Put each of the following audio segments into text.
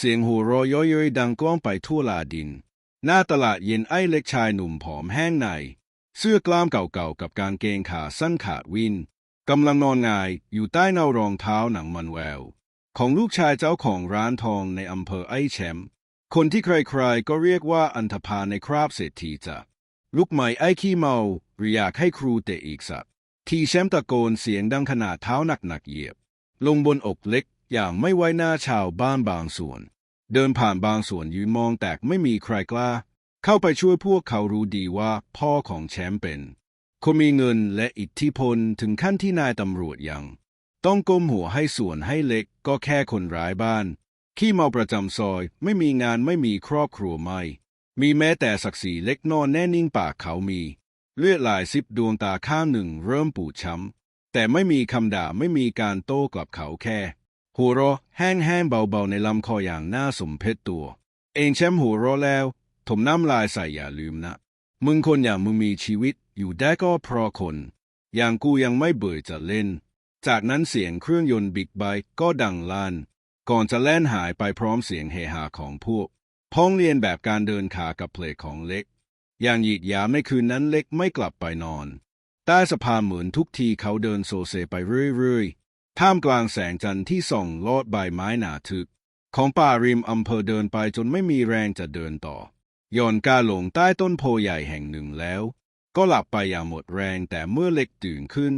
เสียงหัวเราะเย้อยๆดังก้องไปทั่วลาดิน หน้าตลาดเย็นไอ้เล็กชายหนุ่มผอมแห้งใน เสื้อกล้ามเก่าๆกับกางเกงขาสั้นขาดวินกำลังนอนงายอยู่ใต้เนารองเท้าหนังมันแวว ของลูกชายเจ้าของร้านทองในอำเภอไอ้แชมป์คนที่ใครๆก็เรียกว่าอันธพาลในคราบเศรษฐีจ้ะลูกใหม่ไอ้ขี้เมาหรืออยากให้ครูเตะอีกสักทีแชมป์ตะโกนเสียงดังขนาดเท้าหนักๆเหยียบ ลงบนอกเล็ก อย่างไม่ไว้หน้าชาวบ้านบางส่วน เดินผ่านบางส่วนยืนมองแตกไม่มีใครกล้า เข้าไปช่วยพวกเขารู้ดีว่าพ่อของแชมป์เป็นคนมีเงินและอิทธิพลถึงขั้นที่นายตำรวจยัง ต้องก้มหัวให้ส่วนให้เล็กก็แค่คนร้ายบ้าน ขี้เมาประจำซอยไม่มีงานไม่มีครอบครัวไม่ มีแม้แต่ศักดิ์ศรีเล็กนอนแน่นิ่งปากเขามี เลือดลายซิบดวงตาข้างหนึ่งเริ่มปูดช้ำแต่ไม่มีคำด่าไม่มีการโต้กลับเขาแค่ หัวเราะแห้งๆเบาๆในลำคออย่างน่าสมเพชตัว เองแชมป์หัวเราะแล้ว ถมน้ำลายใส่อย่าลืมนะ มึงคนอย่างมึงมีชีวิตอยู่ได้ก็เพราะคน อย่างกูยังไม่เบื่อจะเล่น จากนั้นเสียงเครื่องยนต์บิ๊กไบค์ก็ดังลั่นก่อนจะแล่นหายไปพร้อมเสียงเฮฮาของพวก พ้องเรียนแบบการเดินขากับเพลงของเล็ก อย่างหยีดหยาไมในคืนนั้นเล็กไม่กลับไปนอน ใต้สะพานเหมือนทุกทีเขาเดินโซเซไปเรื่อยๆ ท่ามกลางแสงจันทร์ที่ส่องลอดใบไม้หนาทึกของป่าริมอำเภอเดินไปจนไม่มีแรงจะเดินต่อ ย่อนกาหลงใต้ต้นโพใหญ่แห่งหนึ่งแล้ว ก็หลับไปอย่างหมดแรงแต่เมื่อเล็กตื่นขึ้น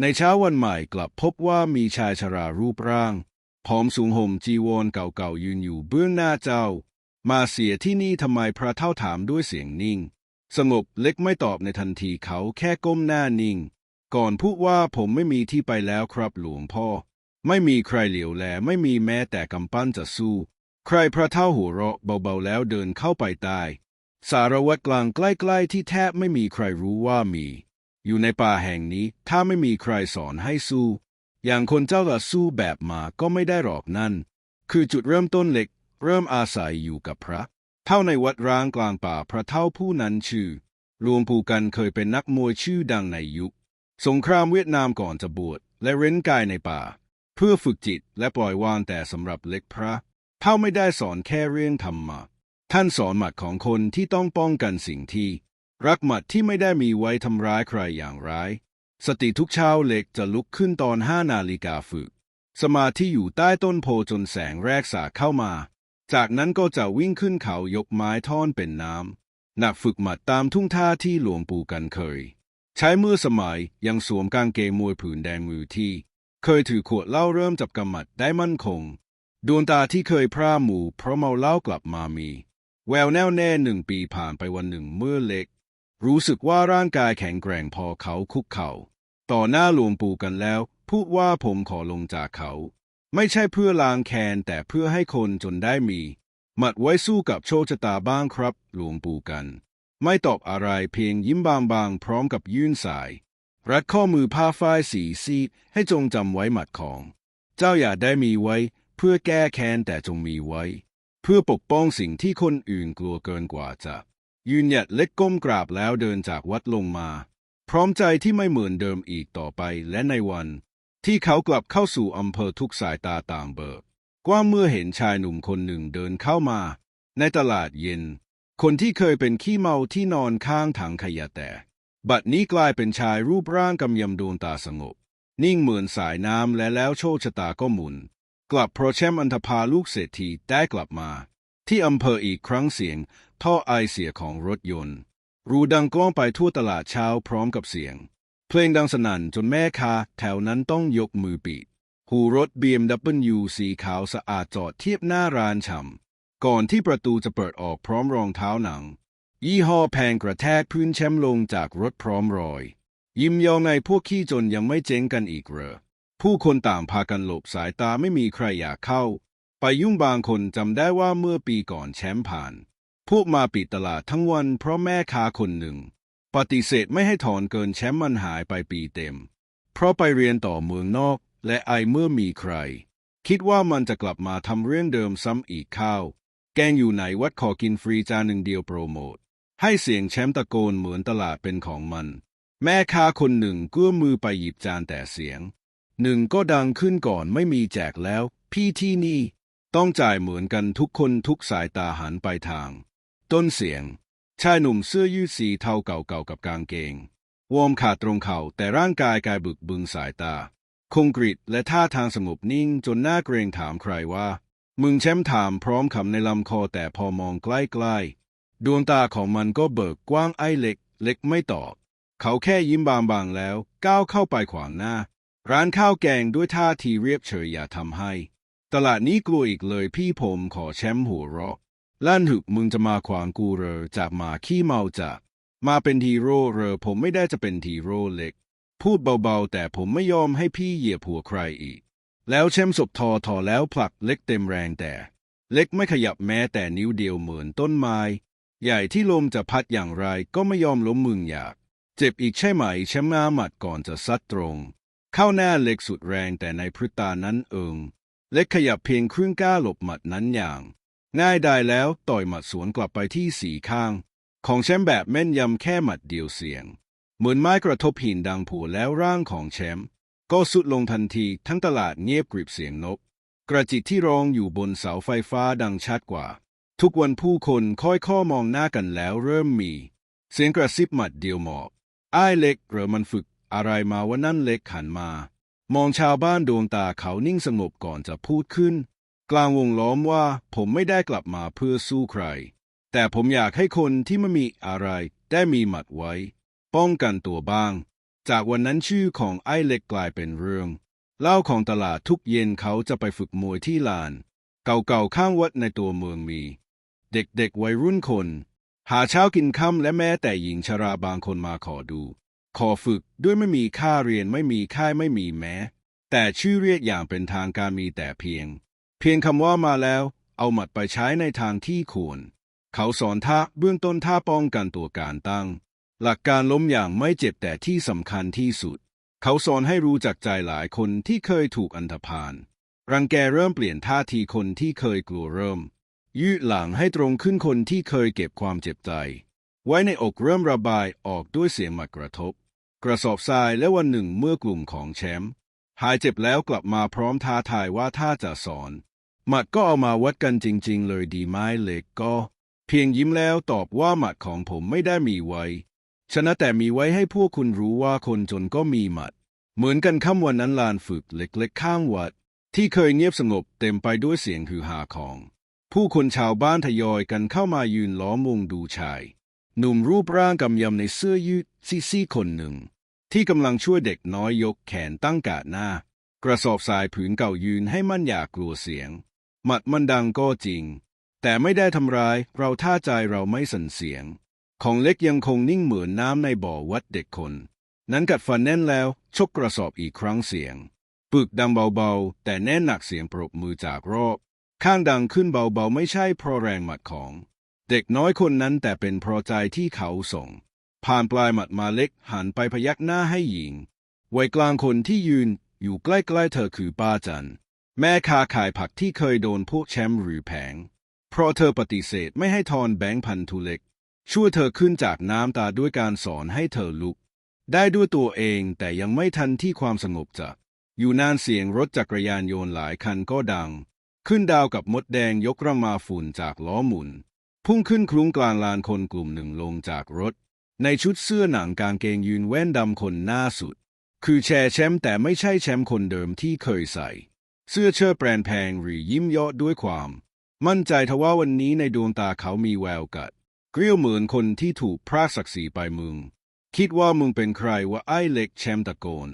ในเช้าวันใหม่กลับพบว่ามีชายชรารูปร่าง ผอมสูงห่มจีวรเก่าๆยืนอยู่เบื้องหน้าเจ้า มาเสียที่นี่ทำไมพระเท่าถามด้วยเสียงนิ่ง สงบเล็กไม่ตอบในทันทีเขาแค่ก้มหน้านิ่ง ก่อนพูดว่าผมไม่มีที่ไปแล้วครับหลวงพ่อ ไม่มีใครเหลียวแลไม่มีแม้แต่กำปั้นจะสู้ ใครพระเท่าหัวเราะเบาๆแล้วเดินเข้าไปใต้สารวัตรกลางใกล้ๆที่แทบไม่มีใครรู้ว่ามี อยู่ในป่าแห่งนี้ถ้าไม่มีใครสอนให้สู้ อย่างคนเจ้าละสู้แบบมาก็ไม่ได้หรอกนั่น คือจุดเริ่มต้นเล็ก เริ่มอาศัยอยู่กับพระ เท่าในวัดร้างกลางป่าพระเท่าผู้นั้นชื่อหลวงปู่กันเคยเป็นนักมวยชื่อดังในยุค สงครามเวียดนามก่อนจะบวชและเร้นกายในป่า เพื่อฝึกจิตและปล่อยวางแต่สำหรับเล็กพระเท่าไม่ได้สอนแค่เรื่องธรรมะท่านสอนหมัดของคนที่ต้องป้องกันสิ่งที่ รักหมัดที่ไม่ได้มีไว้ทำร้ายใครอย่างร้าย สติทุกเช้าเล็กจะลุกขึ้นตอนห้านาฬิกาฝึก สมาธิอยู่ใต้ต้นโพจนแสงแรกสาเข้ามา จากนั้นก็จะวิ่งขึ้นเขายกไม้ท่อนเป็นน้ำหนักฝึกหมัดตามทุ่งท่าที่หลวงปู่กันเคย ใช้มือสมัยยังสวมกางเกงมวยผืนแดงมือที่ เคยถือขวดเหล้าเริ่มจับกำมัดได้มั่นคง ดวงตาที่เคยพร่าหมู่เพราะเมาเหล้ากลับมามี แววแน่วแน่หนึ่งปีผ่านไปวันหนึ่งเมื่อเล็ก รู้สึกว่าร่างกายแข็งแกร่งพอเขาคุกเข่าต่อหน้าหลวงปู่กันแล้ว พูดว่าผมขอลงจากเขา ไม่ใช่เพื่อลางแค้นแต่เพื่อให้คนจนได้มีหมัดไว้สู้กับโชคชะตาบ้างครับ หลวงปู่กัน ไม่ตอบอะไรเพียงยิ้มบางๆ พร้อมกับยื่นสาย รัดข้อมือผ้าฝ้ายสีซีดให้จงจำไว้หมัดของ เจ้าอย่าได้มีไว้ เพื่อแก้แค้นแต่จงมีไว้ เพื่อปกป้องสิ่งที่คนอื่นกลัวเกินกว่าจะยืนหยัดเล็กก้มกราบแล้วเดินจากวัดลงมา พร้อมใจที่ไม่เหมือนเดิมอีกต่อไปและในวัน ที่เขากลับเข้าสู่อำเภอทุกสายตาต่างเบิกกว่าเมื่อเห็นชายหนุ่มคนหนึ่งเดินเข้ามา ในตลาดเย็น คนที่เคยเป็นขี้เมาที่นอนข้างถังขยะแต่บัดนี้กลายเป็นชายรูปร่างกำยำดวงตาสงบ นิ่งเหมือนสายน้ำและแล้วโชคชะตาก็หมุน กลับเพราะแชมป์อันธพาลูกเศรษฐีได้กลับมา ที่อำเภออีกครั้งเสียง ท่อไอเสียของรถยนต์ รูดังก้องไปทั่วตลาดเช้าพร้อมกับเสียง เพลงดังสนั่นจนแม่ค้าแถวนั้นต้องยกมือปิดหูรถ BMW สีขาวสะอาดจอดเทียบหน้าร้านชำ ก่อนที่ประตูจะเปิดออกพร้อมรองเท้าหนัง ยี่ห้อแพงกระแทกพื้นแชมป์ลงจากรถพร้อมรอย ยิ้มยองในพวกขี้จนยังไม่เจ๊งกันอีกเหรอผู้คนต่างพากันหลบสายตาไม่มีใครอยากเข้า ไปยุ่งบางคนจำได้ว่าเมื่อปีก่อนแชมป์ผ่าน พวกมาปิดตลาดทั้งวันเพราะแม่ค้าคนหนึ่ง ปฏิเสธไม่ให้ถอนเกินแชมป์มันหายไปปีเต็ม เพราะไปเรียนต่อเมืองนอก และไอเมื่อมีใคร คิดว่ามันจะกลับมาทำเรื่องเดิมซ้ำอีกข้าว แกงอยู่ไหนวัดขอกินฟรีจานหนึ่งเดียวโปรโมท ให้เสียงแชมป์ตะโกนเหมือนตลาดเป็นของมัน แม่ค้าคนหนึ่งเกื้อมือไปหยิบจานแต่เสียง หนึ่งก็ดังขึ้นก่อนไม่มีแจกแล้ว พี่ที่นี่ ต้องจ่ายเหมือนกันทุกคนทุกสายตาหันไปทาง ต้นเสียง ชายหนุ่มเสื้อยืดสีเทาเก่าๆกับกางเกง วอร์มขาดตรงเข่าแต่ร่างกายกายบึกบึงสายตา คงกริดและท่าทางสงบนิ่งจนน่าเกรงถามใครว่า มึงแชมป์ถามพร้อมคำในลำคอแต่พอมองใกล้ๆ ดวงตาของมันก็เบิกกว้างไอ้เล็ก เล็กไม่ตอบ เขาแค่ยิ้มบางๆแล้ว ก้าวเข้าไปขวางหน้า ร้านข้าวแกงด้วยท่าทีเรียบเฉยอย่าทำให้ ตลาดนี้กลัวอีกเลยพี่ผมขอแชมป์หัวเราะลั่นหึกมึงจะมาขวางกูเหรอจากมาขี้เมาจากมาเป็นทีโร่เรอผมไม่ได้จะเป็นทีโร่เล็ก พูดเบาๆ แต่ผมไม่ยอมให้พี่เหยียบหัวใครอีก แล้วแชมป์ศพทอทอแล้วผลักเล็กเต็มแรงแต่ เล็กไม่ขยับแม้แต่นิ้วเดียวเหมือนต้นไม้ ใหญ่ที่ลมจะพัดอย่างไรก็ไม่ยอมล้มมึงอยาก เจ็บอีกใช่ไหมแชมป์หน้าหมัดก่อนจะซัดตรง เข้าหน้าเล็กสุดแรงแต่ในพริตานั้นเอิง เล็กขยับเพียงครึ่งก้าวหลบหมัดนั้นอย่าง ง่ายได้แล้วต่อยหมัดสวนกลับไปที่สีข้าง ของแชมป์แบบแม่นยำแค่หมัดเดียวเสียง เหมือนไม้กระทบหินดังผัวแล้วร่างของแชมป์ ก็สุดลงทันทีทั้งตลาดเงียบกริบเสียงนก กระจิตที่ร้องอยู่บนเสาไฟฟ้าดังชัดกว่า ทุกวันผู้คนค่อยข้อมองหน้ากันแล้วเริ่มมี เสียงกระซิบหมัดเดียวหมอบอ้ายเล็กเหรอมันฝึกอะไรมาว่านั่นเล็กหันมา มองชาวบ้านดวงตาเขานิ่งสงบก่อนจะพูดขึ้น กลางวงล้อมว่าผมไม่ได้กลับมาเพื่อสู้ใคร แต่ผมอยากให้คนที่ไม่มีอะไรได้มีหมัดไว้ ป้องกันตัวบ้าง จากวันนั้นชื่อของไอ้เล็กกลายเป็นเรื่องเล่าของตลาดทุกเย็นเขาจะไปฝึกมวยที่ลาน เก่าๆข้างวัดในตัวเมืองมี เด็กๆวัยรุ่นคน หาเช้ากินค่ำและแม้แต่หญิงชราบางคนมาขอดู ขอฝึกด้วยไม่มีค่าเรียนไม่มีค่ายไม่มีแม้ แต่ชื่อเรียกอย่างเป็นทางการมีแต่เพียง เพียงคำว่ามาแล้ว เอาหมัดไปใช้ในทางที่ควร เขาสอนท่าเบื้องต้นท่าป้องกันตัวการตั้ง หลักการล้มอย่างไม่เจ็บแต่ที่สำคัญที่สุด เขาสอนให้รู้จักใจหลายคนที่เคยถูกอันธพาลรังแกเริ่มเปลี่ยนท่าทีคนที่เคยกลัวเริ่ม ยืดหลังให้ตรงขึ้นคนที่เคยเก็บความเจ็บใจ ไว้ในอกเริ่มระบายออกด้วยเสียงหมัดกระทบ กระสอบทรายและวันหนึ่งเมื่อกลุ่มของแชมป์หายเจ็บแล้วกลับมาพร้อมท้าทายว่าถ้าจะสอน หมัดก็เอามาวัดกันจริง ๆ เลยดีไหมเล็กก็ เพียงยิ้มแล้วตอบว่าหมัดของผมไม่ได้มีไว้ ชนะแต่มีไว้ให้พวกคุณรู้ว่าคนจนก็มีหมัด เหมือนกันค่ำวันนั้นลานฝึกเล็กๆข้างวัด ที่เคยเงียบสงบเต็มไปด้วยเสียงฮือฮาของ ผู้คนชาวบ้านทยอยกันเข้ามายืนล้อมวงดูชาย หนุ่มรูปร่างกำยำในเสื้อยืดซีๆคนหนึ่ง ที่กำลังช่วยเด็กน้อยยกแขนตั้งกาดหน้า กระสอบทรายผืนเก่ายืนให้มันอย่ากลัวเสียง หมัดมันดังก็จริง แต่ไม่ได้ทำร้ายเราท่าใจเราไม่สั่นเสียง ของเล็กยังคงนิ่งเหมือนน้ำในบ่อวัดเด็กคน นั้นกัดฟันแน่นแล้วชกกระสอบอีกครั้งเสียง ปึกดังเบาๆ แต่แน่นหนักเสียงปรบมือจากรอบ ข้างดังขึ้นเบาๆ ไม่ใช่เพราะแรงหมัดของ เด็กน้อยคนนั้นแต่เป็นเพราะใจที่เขาส่ง ผ่านปลายหมัดมาเล็กหันไปพยักหน้าให้หญิง วัยกลางคนที่ยืนอยู่ใกล้ๆเธอคือป้าจัน แม่ค้าขายผักที่เคยโดนพวกแชมป์หรือแผง เพราะเธอปฏิเสธไม่ให้ทอนแบงค์พันทุเล็ก ช่วยเธอขึ้นจากน้ำตาด้วยการสอนให้เธอลุก ได้ด้วยตัวเองแต่ยังไม่ทันที่ความสงบจะอยู่นานเสียงรถจักรยานยนต์หลายคันก็ดัง ขึ้นดาวกับมดแดงยกร่างมาฝุ่นจากล้อหมุน พุ่งขึ้นคลุ้งกลางลานคนกลุ่มหนึ่งลงจากรถ ในชุดเสื้อหนังกางเกงยืนแว่นดำคนหน้าสุด คือแชร์แชมป์แต่ไม่ใช่แชมป์คนเดิมที่เคยใส่ เสื้อเชิ้ตแบรนด์แพงหรือยิ้มเยาะด้วยความ มั่นใจทว่าวันนี้ในดวงตาเขามีแววกัด เกลียวเหมือนคนที่ถูกพรากศักดิ์ศรีไปมึง คิดว่ามึงเป็นใครว่าไอ้เล็กแชมป์ตะโกน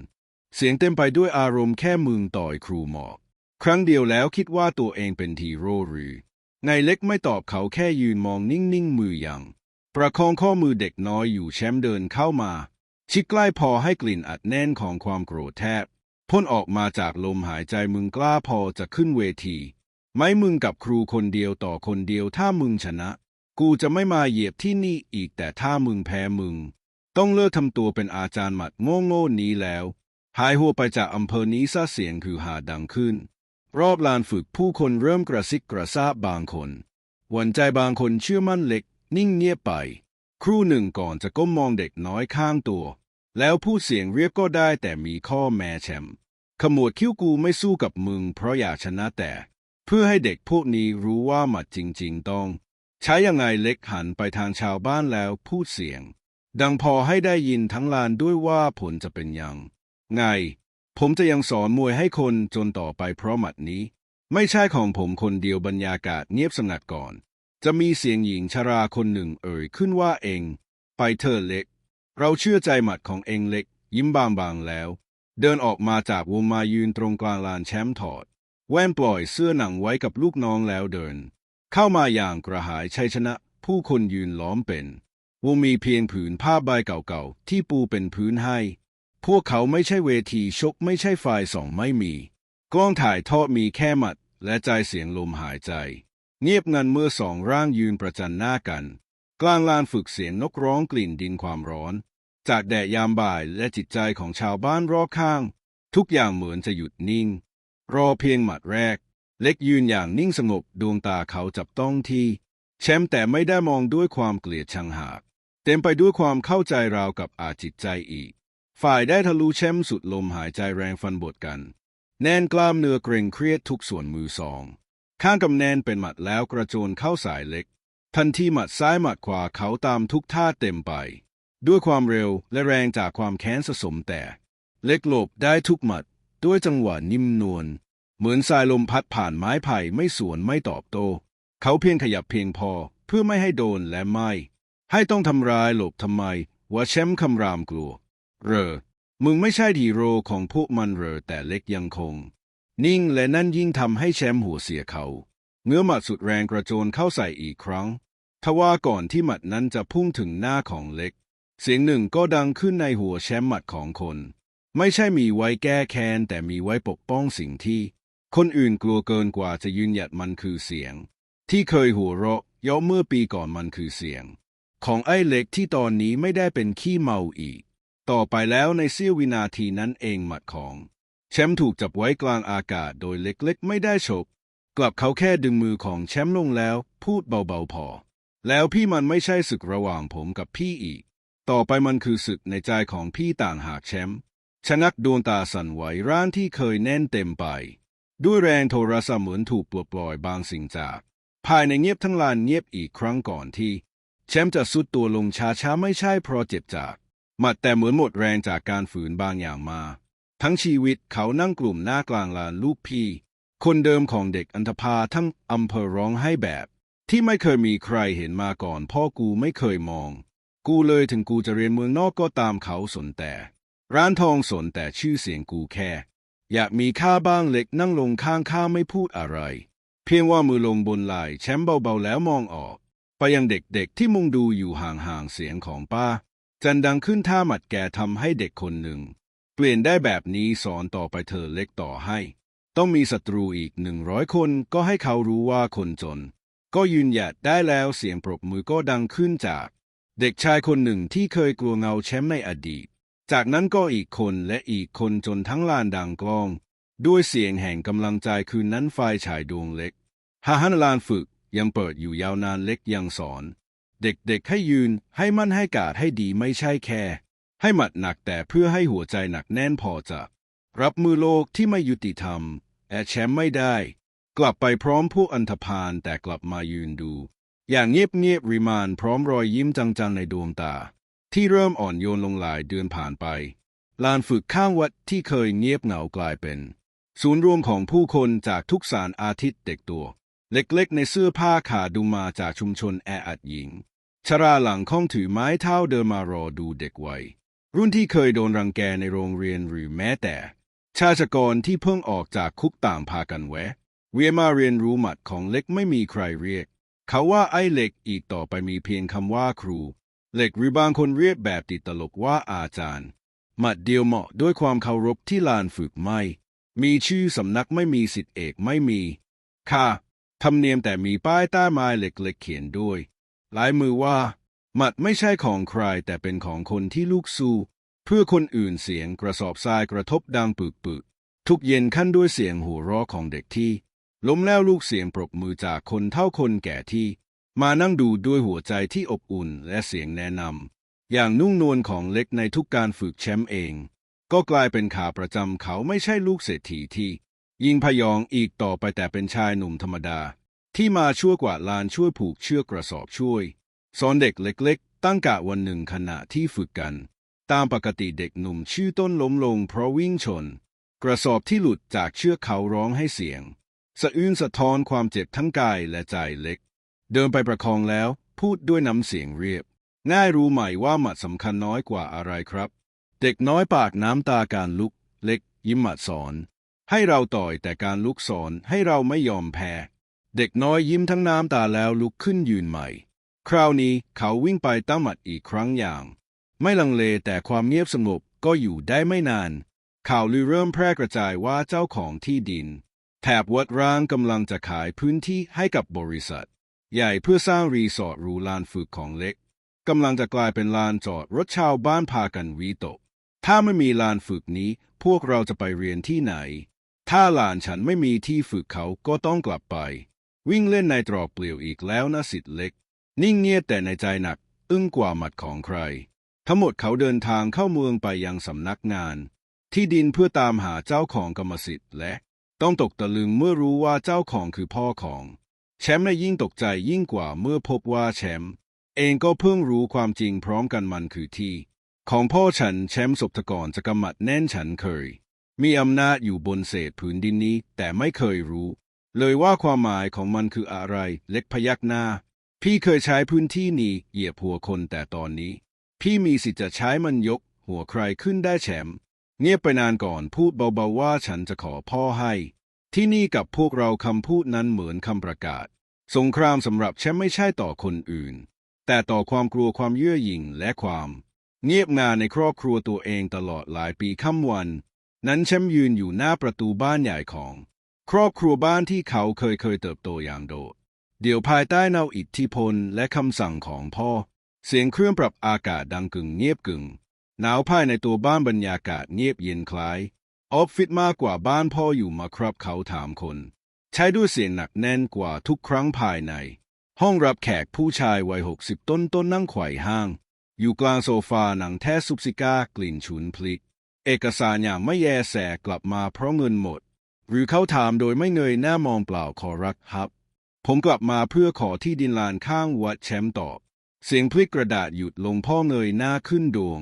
เสียงเต็มไปด้วยอารมณ์แค่มึงต่อยครูหมอก ครั้งเดียวแล้วคิดว่าตัวเองเป็นทีโร่หรือไงเล็กไม่ตอบเขาแค่ยืนมองนิ่งๆมือยัง ประคองข้อมือเด็กน้อยอยู่แชมป์เดินเข้ามา ชิดใกล้พอให้กลิ่นอัดแน่นของความโกรธแทบพ่นออกมาจากลมหายใจมึงกล้าพอจะขึ้นเวที ไม่มึงกับครูคนเดียวต่อคนเดียวถ้ามึงชนะ กูจะไม่มาเหยียบที่นี่อีกแต่ถ้ามึงแพ้มึง ต้องเลิกทำตัวเป็นอาจารย์หมัดโง่ๆนี้แล้ว หายหัวไปจากอำเภอนี้ซะเสียงคือหาดังขึ้น รอบลานฝึกผู้คนเริ่มกระซิกกระซาบบางคนหวันใจบางคนเชื่อมั่นเล็ก นิ่งเงียบไป ครู่หนึ่งก่อนจะก้มมองเด็กน้อยข้างตัว แล้วพูดเสียงเรียบก็ได้แต่มีข้อแม้แชมป์ขมวดคิ้วกูไม่สู้กับมึงเพราะอยากชนะแต่ เพื่อให้เด็กพวกนี้รู้ว่าหมัดจริง ๆ ต้อง ใช้ยังไงเล็กหันไปทางชาวบ้านแล้วพูดเสียง ดังพอให้ได้ยินทั้งลานด้วยว่าผลจะเป็นยัง ไง ผมจะยังสอนมวยให้คนจนต่อไปเพราะหมัดนี้ ไม่ใช่ของผมคนเดียวบรรยากาศเงียบสงัดก่อน จะมีเสียงหญิงชราคนหนึ่งเอ่ยขึ้นว่าเอง ไปเธอะเล็ก เราเชื่อใจหมัดของเองเล็ก ยิ้มบางๆแล้ว เดินออกมาจากวงมายืนตรงกลางลานแชมป์ถอด แว่นปล่อยเสื้อหนังไว้กับลูกน้องแล้วเดิน เข้ามาอย่างกระหายชัยชนะ ผู้คนยืนล้อมเป็น วงมีเพียงผืนผ้าใบเก่าๆ ที่ปูเป็นพื้นให้ พวกเขาไม่ใช่เวทีชกไม่ใช่ไฟส่องไม่มี กล้องถ่ายทอดมีแค่หมัด และใจเสียงลมหายใจ เงียบงันเมื่อสองร่างยืนประจันหน้ากัน กลางลานฝึกเสียงนกร้องกลิ่นดินความร้อน จากแดดยามบ่ายและจิตใจของชาวบ้านรอบข้าง ทุกอย่างเหมือนจะหยุดนิ่ง รอเพียงหมัดแรก เล็กยืนอย่างนิ่งสงบดวงตาเขาจับต้องที่ แชมป์แต่ไม่ได้มองด้วยความเกลียดชังหาก เต็มไปด้วยความเข้าใจราวกับอาจิตใจอีก ฝ่ายได้ทะลุแชมป์สุดลมหายใจแรงฟันบทกัน แนนกล้ามเนื้อเกรงเครียดทุกส่วนมือสอง ข้างกำแนนเป็นหมัดแล้วกระโจนเข้าสายเล็ก ทันทีหมัดซ้ายหมัดขวาเขาตามทุกท่าเต็มไป ด้วยความเร็วและแรงจากความแค้นสะสมแต่ เล็กหลบได้ทุกหมัดด้วยจังหวะนิ่มนวล เหมือนสายลมพัดผ่านไม้ไผ่ไม่สวนไม่ตอบโต้เขาเพียงขยับเพียงพอเพื่อไม่ให้โดนและไม่ ให้ต้องทำร้ายหลบทำไมว่าแชมป์คำรามกลัวเรอ มึงไม่ใช่ฮีโร่ของพวกมันเรอแต่เล็กยังคง นิ่งและนั่นยิ่งทำให้แชมป์หัวเสียเขาเงื้อหมัดสุดแรงกระโจนเข้าใส่อีกครั้ง ทว่าก่อนที่หมัดนั้นจะพุ่งถึงหน้าของเล็ก เสียงหนึ่งก็ดังขึ้นในหัวแชมป์หมัดของคน ไม่ใช่มีไว้แก้แค้นแต่มีไว้ปกป้องสิ่งที่ คนอื่นกลัวเกินกว่าจะยืนหยัดมันคือเสียง ที่เคยหัวเราะเย่อเมื่อปีก่อนมันคือเสียง ของไอ้เล็กที่ตอนนี้ไม่ได้เป็นขี้เมาอีก ต่อไปแล้วในเสี้ยววินาทีนั้นเองหมัดของ แชมป์ถูกจับไว้กลางอากาศโดยเล็กๆ ไม่ได้ฉกกลับเขาแค่ดึงมือของแชมป์ลงแล้ว พูดเบาๆพอ แล้วพี่มันไม่ใช่ศึกระหว่างผมกับพี่อีก ต่อไปมันคือศึกในใจของพี่ต่างหากแชมป์ชะงักดวงตาสั่นไหวร่างที่เคยแน่นเต็มไป ด้วยแรงโทรศัพท์เหมือนถูกปลดปล่อยบางสิ่งจาก ภายในเงียบทั้งลานเงียบอีกครั้งก่อนที่แชมป์จะสุดตัวลงช้าๆไม่ใช่เพราะเจ็บจากมัดแต่เหมือนหมดแรงจากการฝืนบางอย่างมา ทั้งชีวิตเขานั่งกลุ่มหน้ากลางลานลูกพี่ คนเดิมของเด็กอันธพาทั้งอำเภอร้องให้แบบ ที่ไม่เคยมีใครเห็นมาก่อน พ่อกูไม่เคยมอง กูเลยถึงกูจะเรียนเมืองนอกก็ตามเขาสนแต่ ร้านทองสนแต่ชื่อเสียงกูแค่ อยากมีค่าบ้างเล็กนั่งลงข้างข้าไม่พูดอะไร เพียงว่ามือลงบนไหล่แชมป์เบาๆแล้วมองออก ไปยังเด็กๆที่มุงดูอยู่ห่างๆเสียงของป้า จันดังขึ้นท่าหมัดแกทำให้เด็กคนหนึ่ง เปลี่ยนได้แบบนี้สอนต่อไปเธอเล็กต่อให้ ต้องมีศัตรูอีกหนึ่งร้อยคนก็ให้เขารู้ว่าคนจน ก็ยืนหยัดได้แล้วเสียงปรบมือก็ดังขึ้นจาก เด็กชายคนหนึ่งที่เคยกลัวเงาแชมป์ในอดีต จากนั้นก็อีกคนและอีกคนจนทั้งลานดังกล้อง ด้วยเสียงแห่งกำลังใจคืนนั้นไฟฉายดวงเล็กหาหันลานฝึกยังเปิดอยู่ยาวนานเล็กยังสอน เด็กๆให้ยืนให้มั่นให้กาดให้ดีไม่ใช่แค่ ให้หมัดหนักแต่เพื่อให้หัวใจหนักแน่นพอจะ รับมือโลกที่ไม่ยุติธรรมแอดแชมป์ไม่ได้ กลับไปพร้อมพวกอันธพาลแต่กลับมายืนดู อย่างเงียบๆริมานพร้อมรอยยิ้มจังๆในดวงตา ที่เริ่มอ่อนโยนลงหลายเดือนผ่านไป ลานฝึกข้างวัดที่เคยเงียบเหงากลายเป็น ศูนย์รวมของผู้คนจากทุกสารอาทิตย์เด็กตัว เล็กๆในเสื้อผ้าขาดูมาจากชุมชนแออัดหญิง ชราหลังข้องถือไม้เท้าเดินมารอดูเด็กวัย รุ่นที่เคยโดนรังแกในโรงเรียนหรือแม้แต่ ชาชกรที่เพิ่งออกจากคุกต่างพากันแวะ เวียมาเรียนรู้หมัดของเล็กไม่มีใครเรียก เขาว่าไอ้เล็กอีกต่อไปมีเพียงคำว่าครู เหล็กหรือบางคนเรียกแบบติดตลกว่าอาจารย์ หมัดเดียวเหมาะด้วยความเคารพที่ลานฝึกไม่ มีชื่อสำนักไม่มีสิทธิเอกไม่มี ค่ะธรรมเนียมแต่มีป้ายใต้ไม้เหล็กๆเขียนด้วยลายมือว่า หมัดไม่ใช่ของใครแต่เป็นของคนที่ลูกสู้ เพื่อคนอื่นเสียงกระสอบทรายกระทบดังปึกปึกๆทุกเย็นขั้นด้วยเสียงหัวเราะของเด็กที่ ล้มแล้วลูกเสียงปรบมือจากคนเท่าคนแก่ที่ มานั่งดูด้วยหัวใจที่อบอุ่นและเสียงแนะนำอย่างนุ่งนวลของเล็กในทุกการฝึกแชมป์เอง ก็กลายเป็นขาประจำเขาไม่ใช่ลูกเศรษฐีที่ ยิงพยองอีกต่อไปแต่เป็นชายหนุ่มธรรมดา ที่มาช่วยกวาดลานช่วยผูกเชือกกระสอบช่วยสอนเด็กเล็กๆ ตั้งกะวันหนึ่งขณะที่ฝึกกัน ตามปกติเด็กหนุ่มชื่อต้นล้มลงเพราะวิ่งชน กระสอบที่หลุดจากเชือกเขาร้องให้เสียง สะอื้นสะท้อนความเจ็บทั้งกายและใจเล็ก เดินไปประคองแล้ว พูดด้วยน้ำเสียงเรียบ ง่ายรู้ไหมว่าหมัดสำคัญน้อยกว่าอะไรครับ เด็กน้อยปากน้ำตาการลุก เล็ก ยิ้มหมัดสอน ให้เราต่อยแต่การลุกสอนให้เราไม่ยอมแพ้ เด็กน้อยยิ้มทั้งน้ำตาแล้วลุกขึ้นยืนใหม่ คราวนี้เขาวิ่งไปตั้งหมัดอีกครั้งอย่าง ไม่ลังเลแต่ความเงียบสงบก็อยู่ได้ไม่นาน ข่าวลือเริ่มแพร่กระจายว่าเจ้าของที่ดินแถบวัดร้างกำลังจะขายพื้นที่ให้กับบริษัท ใหญ่เพื่อสร้างรีสอร์ทหรูลานฝึกของเล็กกำลังจะกลายเป็นลานจอดรถชาวบ้านพากันวิตก ถ้าไม่มีลานฝึกนี้ พวกเราจะไปเรียนที่ไหน ถ้าหลานฉันไม่มีที่ฝึกเขาก็ต้องกลับไป วิ่งเล่นในตรอกเปลี่ยวอีกแล้วนะสิทธิ์เล็ก นิ่งเงียบแต่ในใจหนัก อึ้งกว่าหมัดของใคร ทั้งหมดเขาเดินทางเข้าเมืองไปยังสำนักงาน ที่ดินเพื่อตามหาเจ้าของกรรมสิทธิ์และ ต้องตกตะลึงเมื่อรู้ว่าเจ้าของคือพ่อของ แชมป์น่ะยิ่งตกใจยิ่งกว่าเมื่อพบว่าแชมป์เองก็เพิ่งรู้ความจริงพร้อมกันมันคือที่ ของพ่อฉันแชมป์ศพตะกอนจะกำมัดแน่นฉันเคย มีอำนาจอยู่บนเศษผืนดินนี้ แต่ไม่เคยรู้ เลยว่าความหมายของมันคืออะไร เล็กพยักหน้า พี่เคยใช้พื้นที่นี้เหยียบหัวคนแต่ตอนนี้ พี่มีสิทธิ์จะใช้มันยก หัวใครขึ้นได้แชมป์เงียบไปนานก่อนพูดเบาๆว่าฉันจะขอพ่อให้ ที่นี่กับพวกเราคำพูดนั้นเหมือนคำประกาศ สงครามสำหรับแชมป์ไม่ใช่ต่อคนอื่น แต่ต่อความกลัวความเยื่อหยิ่งและความ เงียบงานในครอบครัวตัวเองตลอดหลายปีค่ำวัน นั้นแชมป์ยืนอยู่หน้าประตูบ้านใหญ่ของ ครอบครัวบ้านที่เขาเคยเคยเติบโตอย่างโดด เดี๋ยวภายใต้เนาอิทธิพลและคำสั่งของพ่อ เสียงเครื่องปรับอากาศดังกึ่งเงียบกึ่งหนาวภายในตัวบ้านบรรยากาศเงียบเย็นคล้าย ออฟฟิศมากกว่าบ้านพ่ออยู่มาครับเขาถามคน ใช้ด้วยเสียงหนักแน่นกว่าทุกครั้งภายใน ห้องรับแขกผู้ชายวัยหกสิบต้นต้นนั่งไขว่ห้าง อยู่กลางโซฟาหนังแท้ซุปซิก้ากลิ่นฉุนพลิก เอกสารอย่างไม่แยแสกลับมาเพราะเงินหมด หรือเขาถามโดยไม่เงยหน้ามองเปล่าขอรักครับ ผมกลับมาเพื่อขอที่ดินลานข้างวัดแชมป์ตอบ เสียงพลิกกระดาษหยุดลงพ่อเงยหน้าขึ้นดวง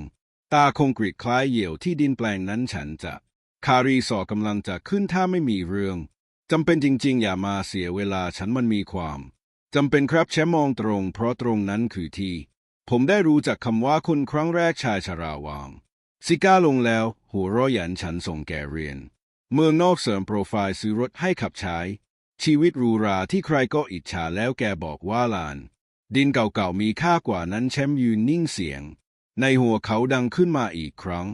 ตาคงกริดคล้ายเหยี่ยวที่ดินแปลงนั้นฉันจะ คารีสอกำลังจะขึ้นถ้าไม่มีเรื่องจำเป็นจริงๆ อย่ามาเสียเวลาฉันมันมีความจำเป็นครับแชมมองตรง เพราะตรงนั้นคือที่ ผมได้รู้จากคำว่าคุณครั้งแรกชายชราวางซิก้าลงแล้ว หัวร้อหยันฉันส่งแกเรียน เมืองนอกเสริมโปรไฟล์ซื้อรถให้ขับใช้ ชีวิตรูราที่ใครก็อิจฉาแล้วแกบอกว่าลาน ดินเก่าๆมีค่ากว่านั้นแชมป์ยืนนิ่งเสียง ในหัวเขาดังขึ้นมาอีกครั้ง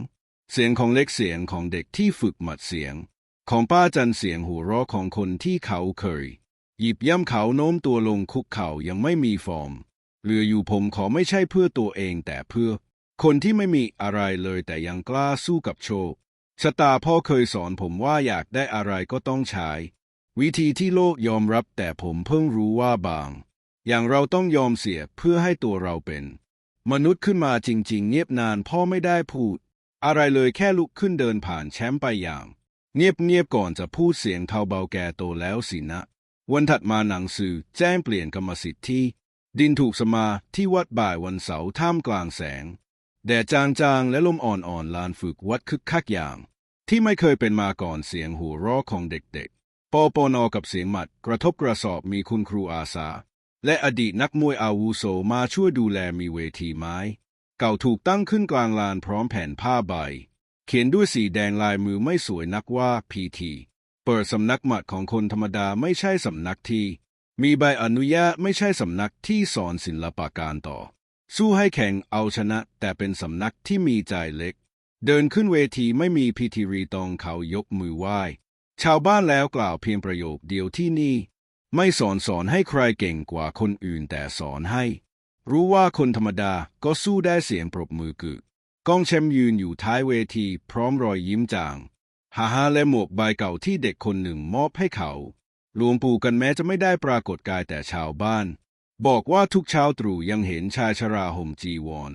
เสียงของเล็กเสียงของเด็กที่ฝึกหมัดเสียง ของป้าจันเสียงหัวเราะของคนที่เขาเคย หยิบย่ำเขาโน้มตัวลงคุกเข่ายังไม่มีฟอร์มเหลืออยู่ผมขอไม่ใช่เพื่อตัวเองแต่เพื่อ คนที่ไม่มีอะไรเลยแต่ยังกล้าสู้กับโชคชะตาพ่อเคยสอนผมว่าอยากได้อะไรก็ต้องใช้ วิธีที่โลกยอมรับแต่ผมเพิ่งรู้ว่าบาง อย่างเราต้องยอมเสียเพื่อให้ตัวเราเป็น มนุษย์ขึ้นมาจริง ๆ เงียบนานพ่อไม่ได้พูด อะไรเลยแค่ลุกขึ้นเดินผ่านแชมป์ไปอย่าง เงียบๆก่อนจะพูดเสียงเทาเบาแกโตแล้วสินะ วันถัดมาหนังสือแจ้งเปลี่ยนกรรมสิทธิ์ที่ ดินถูกสมาที่วัดบ่ายวันเสาร์ท่ามกลางแสง แดดจางๆและลมอ่อนๆลานฝึกวัดคึกคักอย่าง ที่ไม่เคยเป็นมาก่อนเสียงหัวเราะของเด็กๆปอปนกับเสียงหมัดกระทบกระสอบมีคุณครูอาสาและอดีตนักมวยอาวุโสมาช่วยดูแลมีเวทีไม้ เก่าถูกตั้งขึ้นกลางลานพร้อมแผ่นผ้าใบ เขียนด้วยสีแดงลายมือไม่สวยนักว่าพีทีเปิดสำนักหมัดของคนธรรมดาไม่ใช่สำนักที่ มีใบอนุญาตไม่ใช่สำนักที่สอนศิลปะการต่อ สู้ให้แข่งเอาชนะ แต่เป็นสำนักที่มีใจเล็ก เดินขึ้นเวทีไม่มีพิธีรีตองเขายกมือไหว้ ชาวบ้านแล้วกล่าวเพียงประโยคเดียวที่นี่ ไม่สอนสอนให้ใครเก่งกว่าคนอื่นแต่สอนให้ รู้ว่าคนธรรมดาก็สู้ได้เสียงปรบมือกึกก้องแชมป์ยืนอยู่ท้ายเวทีพร้อมรอยยิ้มจางฮาฮาและหมวกใบเก่าที่เด็กคนหนึ่งมอบให้เขารวมปู่กันแม้จะไม่ได้ปรากฏกายแต่ชาวบ้าน บอกว่าทุกเช้าตรู่ยังเห็นชายชราห่มจีวร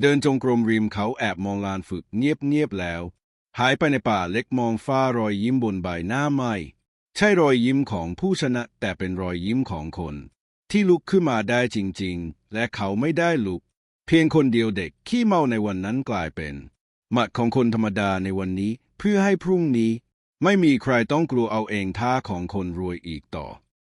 เดินจงกรมริมเขาแอบมองลานฝึกเงียบๆแล้ว หายไปในป่าเล็กมองฟ้ารอยยิ้มบนใบหน้าไม่ ใช่รอยยิ้มของผู้ชนะแต่เป็นรอยยิ้มของคน ที่ลุกขึ้นมาได้จริงๆ และเขาไม่ได้ลุก เพียงคนเดียวเด็กขี้เมาในวันนั้นกลายเป็นหมัดของคนธรรมดาในวันนี้เพื่อให้พรุ่งนี้ ไม่มีใครต้องกลัวเอาเองท่าของคนรวยอีกต่อ